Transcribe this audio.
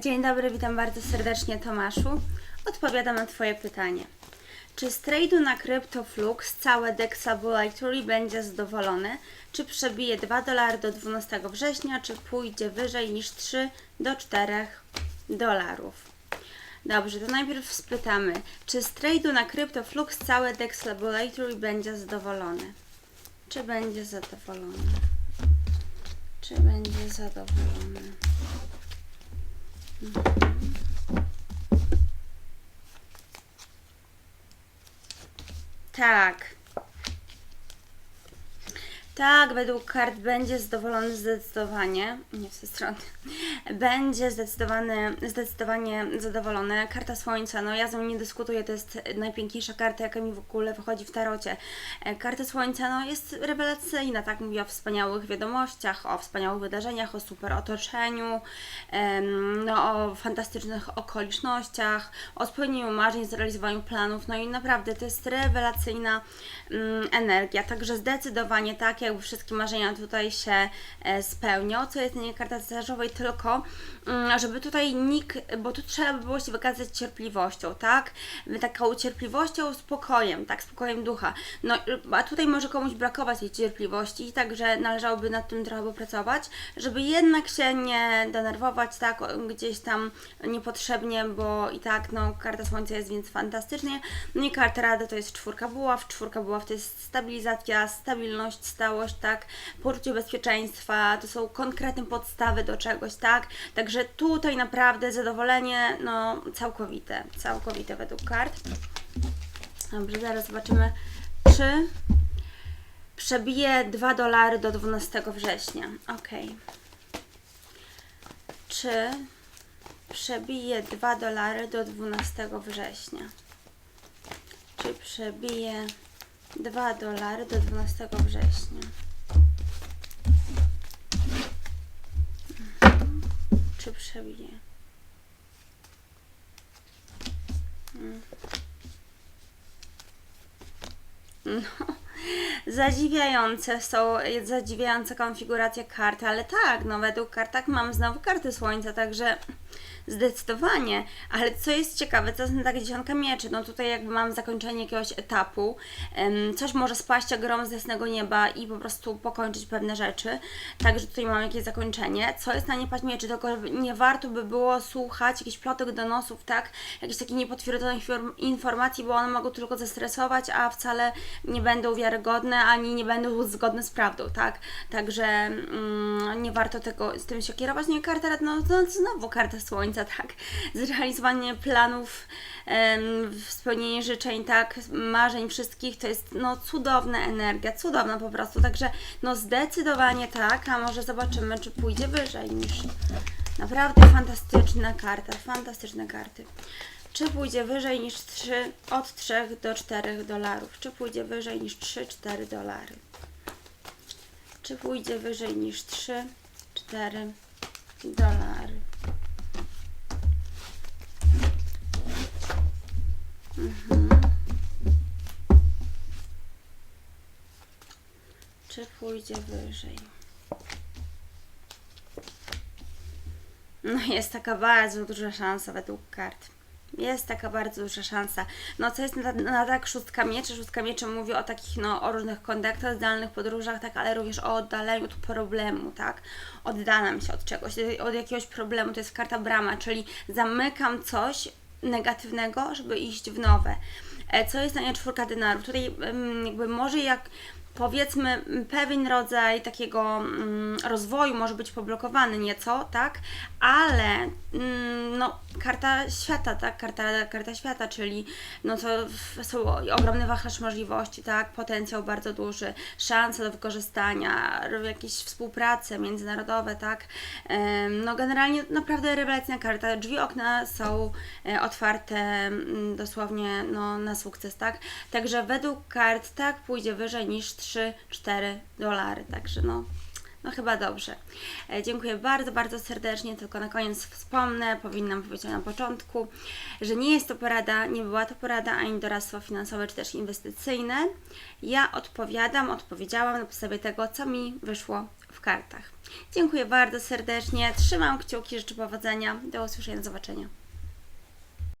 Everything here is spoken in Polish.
Dzień dobry, witam bardzo serdecznie Tomaszu. Odpowiadam na Twoje pytanie. Czy z trade'u na CryptoFlux całe Dexabulatory będzie zadowolone? Czy przebije 2 dolary do 12 września, czy pójdzie wyżej niż 3 do 4 dolarów? Dobrze, to najpierw spytamy, czy z trade'u na CryptoFlux całe Dexabulatory będzie zadowolone? Czy będzie zadowolone? Czy będzie zadowolone? Tak. Tak, według kart będzie zadowolony zdecydowanie. Nie w tę stronę. Będzie zdecydowany, zdecydowanie zadowolony. Karta Słońca, no ja z nią nie dyskutuję, to jest najpiękniejsza karta, jaka mi w ogóle wychodzi w tarocie. E, Karta Słońca, no jest rewelacyjna, tak? Mówi o wspaniałych wiadomościach, o wspaniałych wydarzeniach, o super otoczeniu, no o fantastycznych okolicznościach, o spełnieniu marzeń, zrealizowaniu planów, no i naprawdę to jest rewelacyjna mm, energia, także zdecydowanie tak, jakby wszystkie marzenia tutaj się e, spełnią, co jest nie karta cesarzowej, tylko mm, żeby tutaj nikt, bo tu trzeba by było się wykazać cierpliwością, tak, taką cierpliwością, spokojem, tak, spokojem ducha, no a tutaj może komuś brakować tej cierpliwości, także należałoby nad tym trochę popracować, żeby jednak się nie denerwować, tak, gdzieś tam niepotrzebnie, bo i tak, no, karta słońca jest więc fantastycznie, no i karta rady to jest czwórka buław, czwórka buław to jest stabilizacja, stabilność, stałość, tak, poczucie bezpieczeństwa, to są konkretne podstawy do czegoś, tak, także tutaj naprawdę zadowolenie, no, całkowite, całkowite według kart. Dobrze, zaraz zobaczymy, czy przebije 2 dolary do 12 września. Ok. Czy przebije 2 dolary do 12 września? Czy przebije 2 dolary do 12 września? Mhm. Czy przebije? No, zadziwiające są, zadziwiająca konfiguracja kart, ale tak, no według kart tak mam znowu karty słońca, także zdecydowanie, ale co jest ciekawe, to jest tak dziesiątka mieczy, no tutaj jakby mam zakończenie jakiegoś etapu, coś może spaść jak grom z jasnego nieba i po prostu pokończyć pewne rzeczy, także tutaj mam jakieś zakończenie, co jest na nie paść mieczy, tylko nie warto by było słuchać jakichś plotek, donosów, tak, jakichś takich niepotwierdzonych inform- informacji, bo one mogą tylko zestresować, a wcale nie będą wiarygodne, ani nie będą zgodne z prawdą, tak, także mm, nie warto tego, z tym się kierować, nie karta, rad- no, no znowu karta słońca, tak, zrealizowanie planów, spełnienie życzeń, tak, marzeń wszystkich, to jest, no, cudowna energia, cudowna po prostu, także, no, zdecydowanie tak, a może zobaczymy, czy pójdzie wyżej niż, naprawdę fantastyczna karta, fantastyczne karty. Czy pójdzie wyżej niż 3, od 3 do 4 dolarów? Czy pójdzie wyżej niż 3-4 dolary? Czy pójdzie wyżej niż 3-4 dolary? Mhm. Czy pójdzie wyżej? No jest taka bardzo duża szansa według kart. Jest taka bardzo duża szansa. No co jest na, na tak szóstka mieczy? Szóstka mieczy mówi o takich no o różnych kontaktach, zdalnych podróżach, tak, ale również o oddaleniu od problemu, tak? Oddalam się od czegoś, od jakiegoś problemu. To jest karta brama, czyli zamykam coś negatywnego, żeby iść w nowe. E, Co jest na nie czwórka denarów? Tutaj jakby może jak powiedzmy pewien rodzaj takiego mm, rozwoju może być poblokowany nieco, tak, ale mm, no, karta świata, tak, karta, karta świata, czyli no to są ogromny wachlarz możliwości, tak, potencjał bardzo duży, szanse do wykorzystania, jakieś współprace międzynarodowe, tak, no generalnie naprawdę rewelacyjna karta, drzwi, okna są e, otwarte dosłownie no, na sukces, tak, także według kart tak pójdzie wyżej niż 3-4 dolary, także no no chyba dobrze. E, Dziękuję bardzo, bardzo serdecznie. Tylko na koniec wspomnę, powinnam powiedzieć na początku, że nie jest to porada, nie była to porada ani doradztwo finansowe, czy też inwestycyjne. Ja odpowiadam, odpowiedziałam na podstawie tego, co mi wyszło w kartach. Dziękuję bardzo serdecznie, trzymam kciuki, życzę powodzenia, do usłyszenia, do zobaczenia.